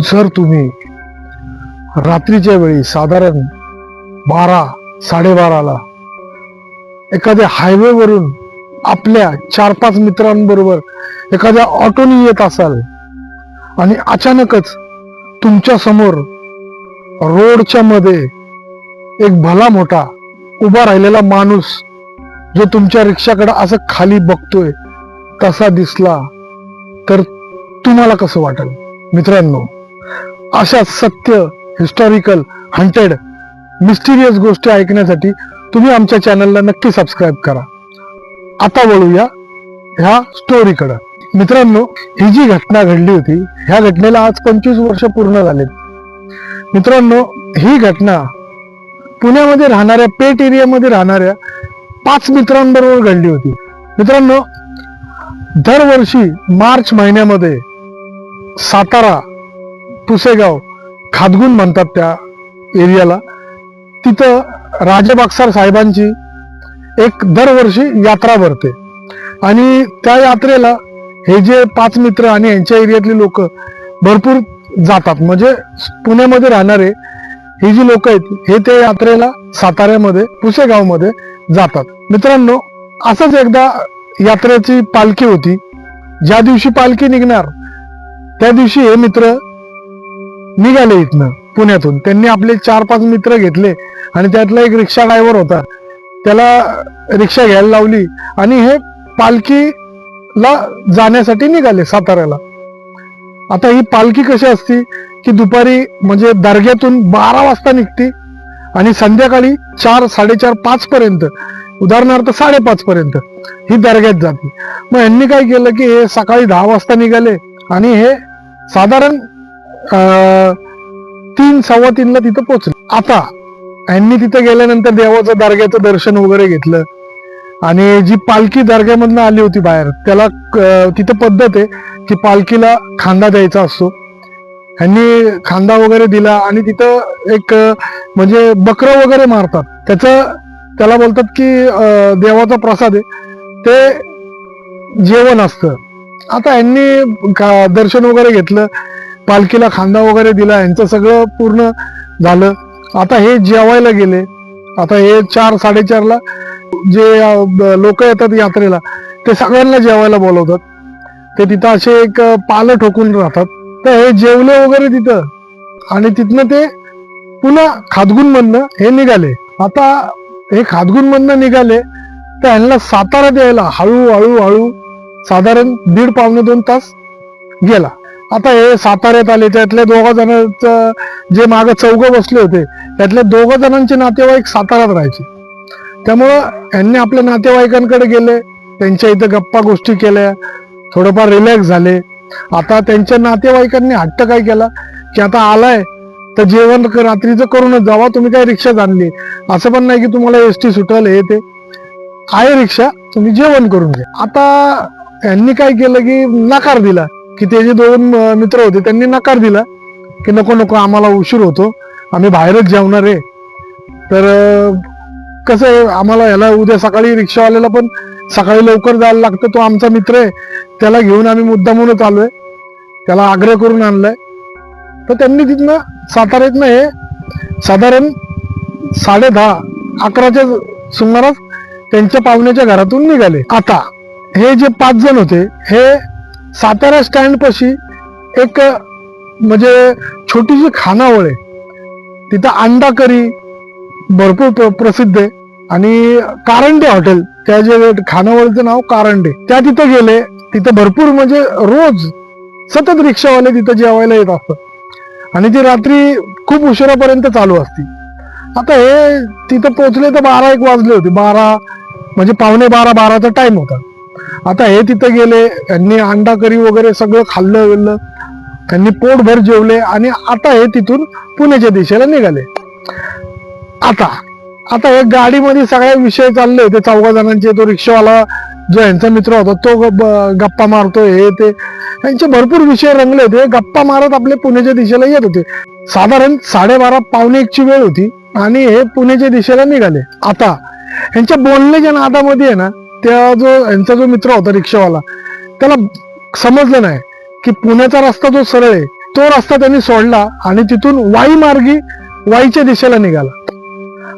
जर तुम्ही रात्रीच्या वेळी साधारण बारा साडेबाराला एखाद्या हायवेवरून आपल्या चार पाच मित्रांबरोबर एखाद्या ऑटोनी येत असाल आणि अचानकच तुमच्यासमोर रोडच्या मध्ये एक भला मोठा उभा राहिलेला माणूस जो तुमच्या रिक्षाकडे असं खाली बघतोय तसा दिसला तर तुम्हाला कसं वाटेल? मित्रांनो अशा सत्य हिस्टॉरिकल हंटेड मिस्टिरियस गोष्टी ऐकण्यासाठी तुम्ही आमच्या चॅनलला नक्की सबस्क्राईब करा. आता वळूया ह्या स्टोरीकडं मित्रांनो ही जी घटना घडली होती ह्या घटनेला आज पंचवीस वर्ष पूर्ण झालेत. मित्रांनो ही घटना पुण्यामध्ये राहणाऱ्या पेट एरियामध्ये राहणाऱ्या पाच मित्रांबरोबर घडली होती. मित्रांनो दरवर्षी मार्च महिन्यामध्ये सातारा पुसेगाव खादगुण म्हणतात त्या एरियाला. तिथं राजबागसार साहेबांची एक दरवर्षी यात्रा भरते. आणि त्या यात्रेला हे जे पाच मित्र आणि यांच्या एरियातली लोक भरपूर जातात. म्हणजे पुण्यामध्ये राहणारे ही जी लोक आहेत हे त्या यात्रेला साताऱ्यामध्ये पुसेगावमध्ये जातात. मित्रांनो असंच एकदा यात्रेची पालखी होती. ज्या दिवशी पालखी निघणार त्या दिवशी हे मित्र निघाले इथनं पुण्यातून. त्यांनी आपले चार पाच मित्र घेतले आणि त्यातला एक रिक्षा ड्रायव्हर होता. त्याला रिक्षा घ्यायला लावली आणि हे पालखीला जाण्यासाठी निघाले साताऱ्याला. आता ही पालखी कशी असती की दुपारी म्हणजे दर्ग्यातून बारा वाजता निघते आणि संध्याकाळी चार साडेचार पाच पर्यंत उदाहरणार्थ साडेपाच पर्यंत ही दर्ग्यात जाते. मग यांनी काय केलं की हे सकाळी दहा वाजता निघाले आणि हे साधारण तीन सव्वा तीनला तिथं पोहोचले. आता यांनी तिथं गेल्यानंतर देवाचं दर्ग्याचं दर्शन वगैरे घेतलं. आणि जी पालखी दर्ग्यामधनं आली होती बाहेर त्याला तिथं पद्धत आहे की पालखीला खांदा द्यायचा असतो. ह्यांनी खांदा वगैरे दिला आणि तिथं एक म्हणजे बकरं वगैरे मारतात. त्याचं त्याला बोलतात की अं, देवाचा प्रसाद आहे. ते जेवण असतं. आता यांनी दर्शन वगैरे घेतलं. पालखीला खांदा वगैरे दिला यांचं सगळं पूर्ण झालं. आता हे जेवायला गेले. आता हे चार साडेचारला जे लोक येतात यात्रेला ते सगळ्यांना जेवायला बोलवतात. ते तिथं असे एक पालं ठोकून राहतात. तर हे जेवले वगैरे तिथं. आणि तिथनं ते पुन्हा खादगुण म्हणणं हे निघाले. आता हे खादगुण म्हणणं निघाले तर ह्यांना सातारा द्यायला हळूहळू हळू साधारण दीड पावणे दोन तास गेला. आता हे साताऱ्यात आले त्यातल्या दोघा जणांचं जे माग चौघ बसले होते त्यातल्या दोघा जणांचे नातेवाईक साताऱ्यात राहायचे. त्यामुळं यांनी आपल्या नातेवाईकांकडे गेले त्यांच्या इथं गप्पा गोष्टी केल्या थोडंफार रिलॅक्स झाले. आता त्यांच्या नातेवाईकांनी हट्ट काय केला की आता आलाय तर जेवण रात्रीचं करूनच जावा तुम्ही काय रिक्षा आणली? असं पण नाही की तुम्हाला एस टी सुटल हे ते. आहे रिक्षा तुम्ही जेवण करून घ्या. आता यांनी काय केलं की नकार दिला. की ते जे दोन मित्र होते त्यांनी नकार दिला की नको नको आम्हाला उशीर होतो. आम्ही बाहेरच जेवणार आहे. तर कसं आहे आम्हाला ह्याला उद्या सकाळी रिक्षावाल्याला पण सकाळी लवकर जायला लागतं. तो आमचा मित्र आहे. त्याला घेऊन आम्ही मुद्दामूनच आलो आहे. त्याला आग्रह करून आणलाय. तर त्यांनी तिथनं साताऱ्यातनं हे साधारण साडे दहा अकराच्या सुमारास त्यांच्या पाहुण्याच्या घरातून निघाले. आता हे जे पाच जण होते हे सातारा स्टँडपाशी एक म्हणजे छोटीशी खानावळ आहे. तिथं अंडा करी भरपूर प्र- प्रसिद्ध आहे. आणि कारंडे हॉटेल त्या जे खानावळचं नाव कारंडे त्या तिथं गेले. तिथं भरपूर म्हणजे रोज सतत रिक्षावाले तिथं जेवायला येत असतात. आणि ती रात्री खूप उशिरापर्यंत चालू असती. आता हे तिथं पोचले तर बारा एक वाजले होते. बारा म्हणजे पावणे बारा बाराचा टाइम होता. आता हे तिथं गेले यांनी अंडा करी वगैरे सगळं खाल्लं गेलं त्यांनी पोटभर जेवले आणि आता हे तिथून पुण्याच्या दिशेला निघाले. आता आता हे गाडीमध्ये सगळे विषय चालले ते चौघा जणांचे तो रिक्षावाला जो यांचा मित्र होता तो गप्पा मारतो हे ते. यांचे भरपूर विषय रंगले होते गप्पा मारत आपले पुण्याच्या दिशेला येत होते. साधारण साडेबारा पावणे एकची वेळ होती आणि हे पुण्याच्या दिशेला निघाले. आता यांच्या बोलण्याच्या नादामध्ये आहे ना त्या जो यांचा जो मित्र होता रिक्षावाला त्याला समजलं नाही की पुण्याचा रस्ता जो सरळ आहे तो रस्ता त्यांनी सोडला आणि तिथून वाई मार्गी वाईच्या दिशेला निघाला.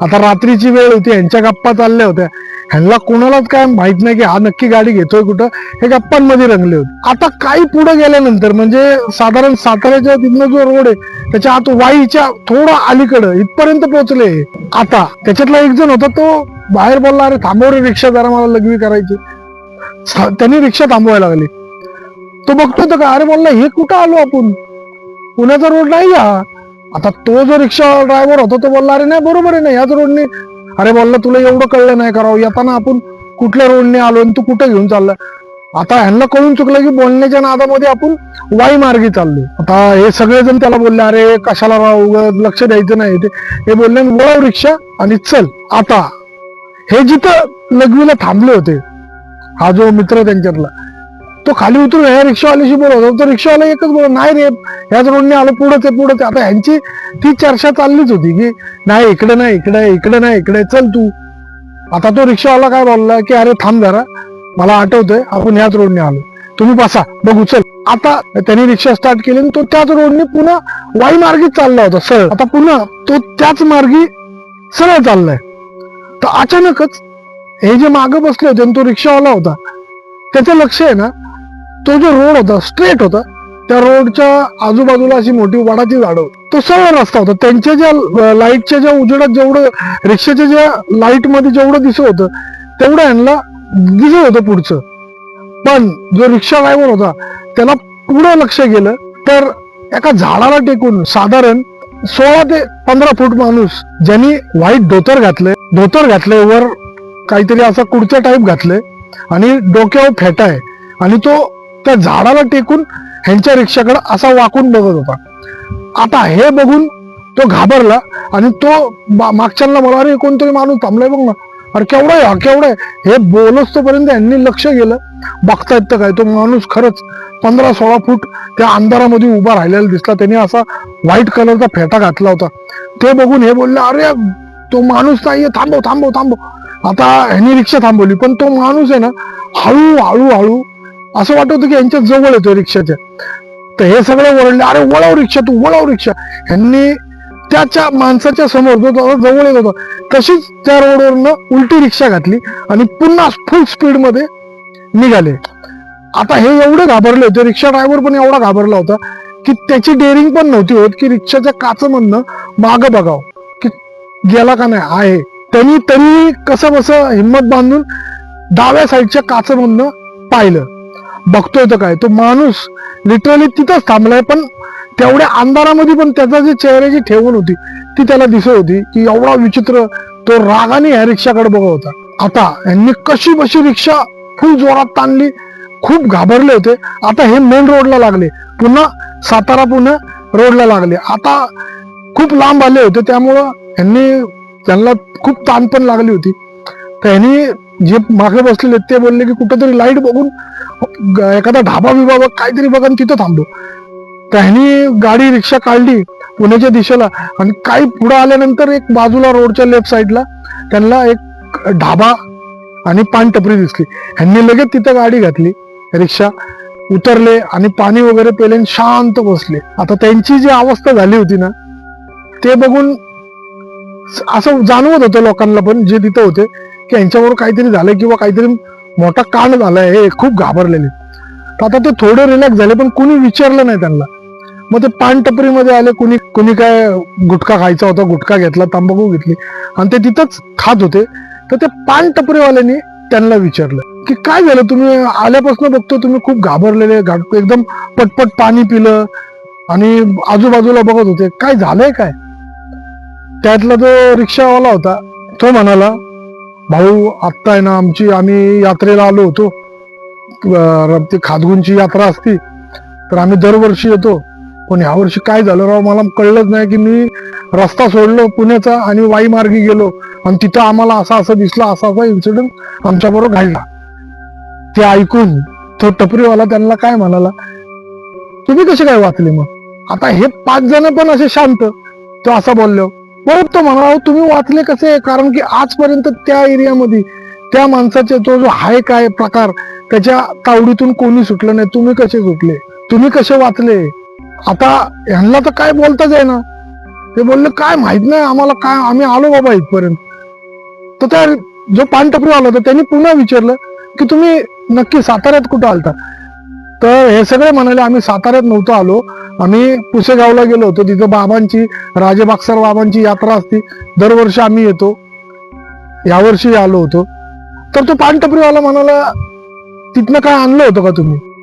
आता रात्रीची वेळ होती यांच्या गप्पा चालल्या होत्या. ह्यांना कोणालाच काय माहीत नाही की हा नक्की गाडी घेतोय कुठं? हे गप्पांमध्ये रंगले होते. आता काही पुढे गेल्यानंतर म्हणजे साधारण साताऱ्याच्या तिथनं जो रोड आहे त्याच्या आत वाईच्या थोडं अलीकडं इथपर्यंत पोहोचले. आता त्याच्यातला एक जण होता तो बाहेर बोलला अरे थांबव रे रिक्षा जरा मला लघवी करायची. त्यांनी रिक्षा थांबवायला लागली. तो बघतोय तर का अरे बोलला हे कुठं आलो आपण? पुण्याचा रोड नाही हा. आता तो जो रिक्षा ड्रायव्हर होता तो बोलला अरे नाही बरोबर आहे ना याच रोडने अरे बोलला तुला एवढं कळलं नाही करावं येताना आपण कुठल्या रोडने आलो आणि तू कुठं घेऊन चाललाय? आता ह्यांना कळून चुकलं की बोलण्याच्या नादामध्ये आपण वाई मार्गी चाललो आता हे सगळेजण त्याला बोलले अरे कशाला राव? लक्ष द्यायचं नाही. ते हे बोलले वळव रिक्षा आणि चल आता. हे जिथं लघवीला थांबले होते हा जो मित्र त्यांच्यातला तो खाली उतरून ह्या रिक्षावाल्याशी बोलत होता. तो रिक्षावाला एकच बोल नाही रे ह्याच रोडने आलो पुढं ते पुढं ते. आता ह्यांची ती चर्चा चाललीच होती की नाही इकडे नाही इकडे इकडे नाही इकडे चल तू. आता तो रिक्षावाला काय बोलला की अरे थांब जरा मला आठवतंय आपण ह्याच रोडने आलो. तुम्ही बसा बघू चल. आता त्यांनी रिक्षा स्टार्ट केली आणि तो त्याच रोडने पुन्हा वाई मार्गी चालला होता सरळ. आता पुन्हा तो त्याच मार्गी सरळ चाललाय. तर अचानकच हे जे मागं बसले होते आणि तो रिक्षावाला होता त्याचं लक्ष आहे ना तो जो रोड होता स्ट्रेट होता त्या रोडच्या आजूबाजूला अशी मोठी वडाची झाडं होती. तो सरळ रस्ता होता. त्यांच्या ज्या लाईटच्या ज्या उजेडात जेवढं रिक्षाच्या ज्या लाइटमध्ये जेवढं दिसत होतं तेवढं यांना दिसत होतं पुढचं. पण जो रिक्षा ड्रायव्हर होता त्याला पुढं लक्ष गेलं तर एका झाडाला टेकून साधारण सोळा ते पंधरा फूट माणूस ज्यांनी व्हाईट धोतर घातलंय धोतर घातलंय वर काहीतरी असा कुडच्या टाईप घातलंय आणि डोक्यावर फेटा आहे. आणि तो त्या झाडाला टेकून ह्यांच्या रिक्षाकडे असा वाकून बघत होता. आता हे बघून तो घाबरला आणि तो मागच्यांना मला अरे कोणतरी माणूस थांबलाय बघ ना. अरे केवढा आहे हा केवढा आहे. हे बोलसतोपर्यंत यांनी लक्ष गेलं. बघतायत तर काय तो माणूस खरंच पंधरा सोळा फूट त्या अंधारामध्ये उभा राहिलेला दिसला. त्यांनी असा व्हाईट कलरचा फेटा घातला होता. ते बघून हे बोलले अरे तो माणूस नाहीये. थांबव थांबव थांबव. आता ह्यांनी रिक्षा थांबवली. पण तो माणूस आहे ना हळू हळू हळू असं वाटत होतं की यांच्या जवळ येतो रिक्षाच्या. तर हे सगळे ओरडले अरे वळव रिक्षा तू वळव रिक्षा. ह्यांनी त्याच्या माणसाच्या समोर जो जवळ येत होता तशीच त्या रोडवरनं उलटी रिक्षा घातली आणि पुन्हा फुल स्पीडमध्ये निघाले. आता हे एवढे घाबरले होते रिक्षा ड्रायव्हर पण एवढा घाबरला होता की त्याची डेअरिंग पण नव्हती होत की रिक्षाच्या काचमधनं मागं बघाव की गेला का नाही आहे. त्यांनी तरी कसं कसं हिंमत बांधून डाव्या साईडच्या काचमधनं पाहिलं. बघतोय तर काय? तो माणूस लिटरली तिथंच थांबलाय पण तेवढ्या अंधारामध्ये पण त्याचा जे चेहऱ्याची ठेवण होती ती त्याला दिसत होती की एवढा विचित्र तो रागाने ह्या रिक्षाकडे बघत होता. आता यांनी कशी बशी रिक्षा फुल जोरात ताणली खूप घाबरले होते. आता हे मेन रोडला लागले. पुन्हा सातारा पुणे रोडला लागले. आता खूप लांब आले होते त्यामुळं यांनी त्यांना खूप ताण पण लागली होती. तर ह्यांनी जे मागे बसलेले ते बोलले की कुठेतरी लाइट बघून एखादा ढाबा बिबा बघ काहीतरी बघा तिथं थांबलो. त्यांनी गाडी रिक्षा काढली पुण्याच्या दिशेला आणि काही पुढे आल्यानंतर एक बाजूला रोडच्या लेफ्ट साईडला त्यांना एक ढाबा आणि पानटपरी दिसली. ह्यांनी लगेच तिथं गाडी घातली रिक्षा उतरले आणि पाणी वगैरे पेले आणि शांत बसले. आता त्यांची जी अवस्था झाली होती ना ते बघून असं जाणवत होतं लोकांना पण जे तिथं होते की यांच्याबरोबर काहीतरी झालंय किंवा काहीतरी मोठा कांड झालाय हे खूप घाबरलेले. तर आता ते थोडे रिलॅक्स झाले पण कुणी विचारलं नाही त्यांना. मग ते पानटपरीमध्ये आले कुणी कुणी काय गुटखा खायचा होता गुटखा घेतला तंबाखू घेतली आणि ते तिथंच खात होते. तर ते पानटपरीवाल्यांनी त्यांना विचारलं की काय झालं? तुम्ही आल्यापासून बघतो तुम्ही खूप घाबरलेले एकदम पटपट पाणी पिलं आणि आजूबाजूला बघत होते. काय झालंय काय? त्यातला जो रिक्षावाला होता तो म्हणाला भाऊ आत्ता आहे ना आमची आम्ही यात्रेला आलो होतो. ते खादगुंची यात्रा असती. तर आम्ही दरवर्षी येतो. पण यावर्षी काय झालं राव मला कळलंच नाही की मी रस्ता सोडलो पुण्याचा आणि वाई मार्गी गेलो. आणि तिथं आम्हाला असा असं दिसला असा असा इन्सिडेंट आमच्या बरोबर घडला. ते ऐकून तो टपरीवाला त्यांना काय म्हणाला तुम्ही कसे काय वाचले मग? आता हे पाच जण पण असे शांत. तो असा बोललो परत तो म्हणाला तुम्ही वाचले कसे? कारण की आजपर्यंत त्या एरियामध्ये त्या माणसाचा तो जो हाय काय प्रकार त्याच्या तावडीतून कोणी सुटलं नाही. तुम्ही कसे सुटले तुम्ही कसे वाचले? आता ह्यांना तर काय बोलताच आहे ना? ते बोलले काय माहीत नाही आम्हाला काय आम्ही आलो बाबा इथपर्यंत. तर त्या जो पानटपरी आला होता त्यांनी पुन्हा विचारलं की तुम्ही नक्की साताऱ्यात कुठं आलता? तर हे सगळे म्हणाले आम्ही साताऱ्यात नव्हतो आलो. आम्ही पुसेगावला गेलो होतो. तिथं बाबांची राजे बागसर बाबांची यात्रा असती. दरवर्षी आम्ही येतो. यावर्षी आलो होतो. तर तो पानटपरीवाला म्हणाला तिथनं काय आणलं होतं का तुम्ही?